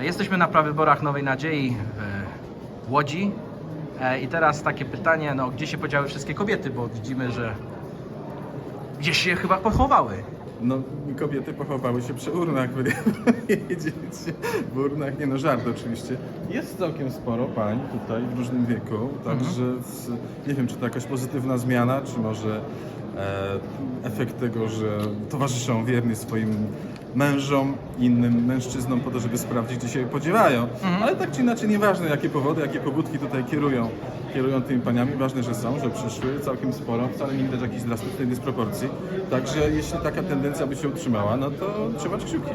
Jesteśmy na prawyborach Nowej Nadziei w Łodzi. E, I teraz takie pytanie, no gdzie się podziały wszystkie kobiety, bo widzimy, że gdzieś się chyba pochowały. No, kobiety pochowały się przy urnach, wiedzieć. W urnach, nie no, żart oczywiście. Jest całkiem sporo pań tutaj w różnym wieku, także w, nie wiem, czy to jakaś pozytywna zmiana, czy może e, efekt tego, że towarzyszą wierni swoim mężom, innym mężczyznom po to, żeby sprawdzić, gdzie się podziewają. Ale tak czy inaczej, nieważne jakie powody, jakie pobudki tutaj kierują, kierują tymi paniami, ważne, że są, że przyszły, całkiem sporo, wcale nie widać jakiejś drastycznej dysproporcji. Także jeśli taka tendencja by się utrzymała, no to trzymać kciuki.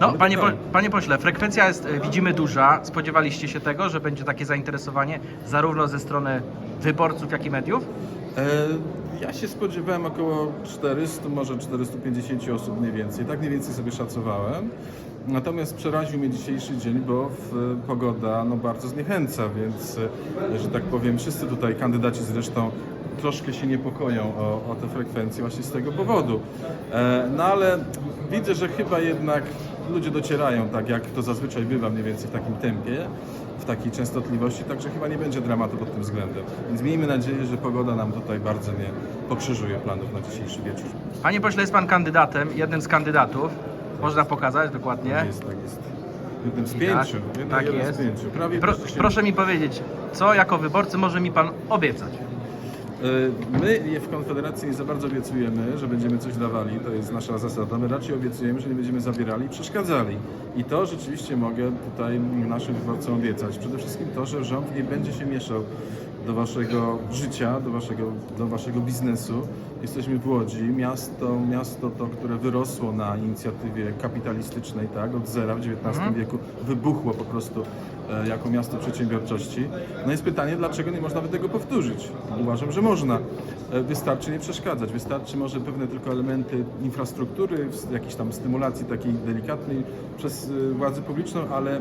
No, Ale panie, po, panie pośle, frekwencja jest, e, widzimy, duża. Spodziewaliście się tego, że będzie takie zainteresowanie zarówno ze strony wyborców, jak i mediów? E, ja się spodziewałem około 400, może 450 osób mniej więcej. Tak mniej więcej sobie szacowałem. Natomiast przeraził mnie dzisiejszy dzień, bo pogoda no, bardzo zniechęca, więc, e, że tak powiem, wszyscy tutaj kandydaci zresztą troszkę się niepokoją o, o te frekwencje właśnie z tego powodu. E, no ale widzę, że chyba jednak ludzie docierają, tak jak to zazwyczaj bywa mniej więcej w takim tempie, w takiej częstotliwości, także chyba nie będzie dramatu pod tym względem. Więc miejmy nadzieję, że pogoda nam tutaj bardzo nie pokrzyżuje planów na dzisiejszy wieczór. Panie pośle, jest pan kandydatem, jednym z kandydatów. Można pokazać dokładnie. Tak jest, tak jest. Jednym z I tak, pięciu. Jeden, tak jeden jest. z pięciu. Prawie Pro, proszę mi powiedzieć, co jako wyborcy może mi pan obiecać? E, My w Konfederacji nie za bardzo obiecujemy, że będziemy coś dawali, to jest nasza zasada. My raczej obiecujemy, że nie będziemy zabierali i przeszkadzali. I to rzeczywiście mogę tutaj naszym wyborcom obiecać. Przede wszystkim to, że rząd nie będzie się mieszał do waszego życia, do waszego, do waszego biznesu. Jesteśmy w Łodzi, miasto, miasto to, które wyrosło na inicjatywie kapitalistycznej, tak, od zera w XIX wieku, wybuchło po prostu e, jako miasto przedsiębiorczości. No jest pytanie, dlaczego nie można by tego powtórzyć? Uważam, że można. E, Wystarczy nie przeszkadzać, wystarczy może pewne tylko elementy infrastruktury, jakiejś tam stymulacji takiej delikatnej przez e, władzę publiczną, ale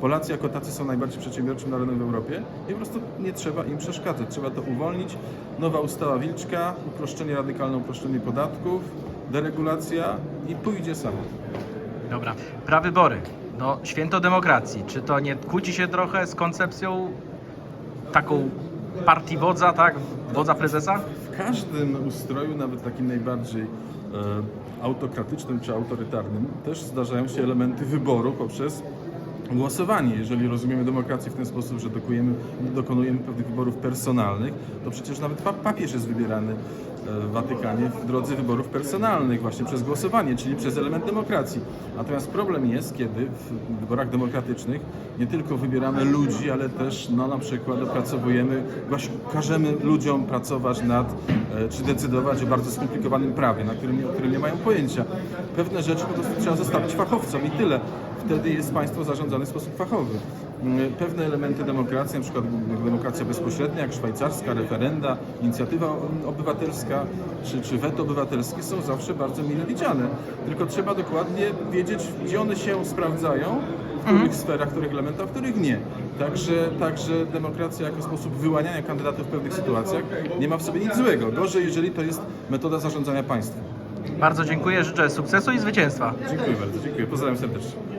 Polacy jako tacy są najbardziej przedsiębiorczym narodem w Europie i po prostu nie trzeba im przeszkadzać. Trzeba to uwolnić. Nowa ustawa Wilczka, uproszczenie, radykalne uproszczenie podatków, deregulacja i pójdzie samo. Dobra, prawybory. No, święto demokracji. Czy to nie kłóci się trochę z koncepcją taką partii wodza, tak? Wodza prezesa? W każdym ustroju, nawet takim najbardziej e, autokratycznym czy autorytarnym, też zdarzają się elementy wyboru poprzez głosowanie. Jeżeli rozumiemy demokrację w ten sposób, że dokujemy, dokonujemy pewnych wyborów personalnych, to przecież nawet pa- papież jest wybierany e, w Watykanie w drodze wyborów personalnych, właśnie przez głosowanie, czyli przez element demokracji. Natomiast problem jest, kiedy w wyborach demokratycznych nie tylko wybieramy ludzi, ale też no, na przykład opracowujemy, właśnie każemy ludziom pracować nad, e, czy decydować o bardzo skomplikowanym prawie, na którym, o którym nie mają pojęcia. Pewne rzeczy po prostu trzeba zostawić fachowcom i tyle. Wtedy jest państwo zarządzane w sposób fachowy. Mm, Pewne elementy demokracji, przykład demokracja bezpośrednia, jak szwajcarska, referenda, inicjatywa obywatelska czy, czy weto obywatelskie są zawsze bardzo mile widziane. Tylko trzeba dokładnie wiedzieć, gdzie one się sprawdzają, w których sferach, w których elementach, w których nie. Także, także demokracja jako sposób wyłaniania kandydatów w pewnych sytuacjach nie ma w sobie nic złego. Gorzej, jeżeli to jest metoda zarządzania państwem. Bardzo dziękuję, życzę sukcesu i zwycięstwa. Dziękuję bardzo, dziękuję. Pozdrawiam serdecznie.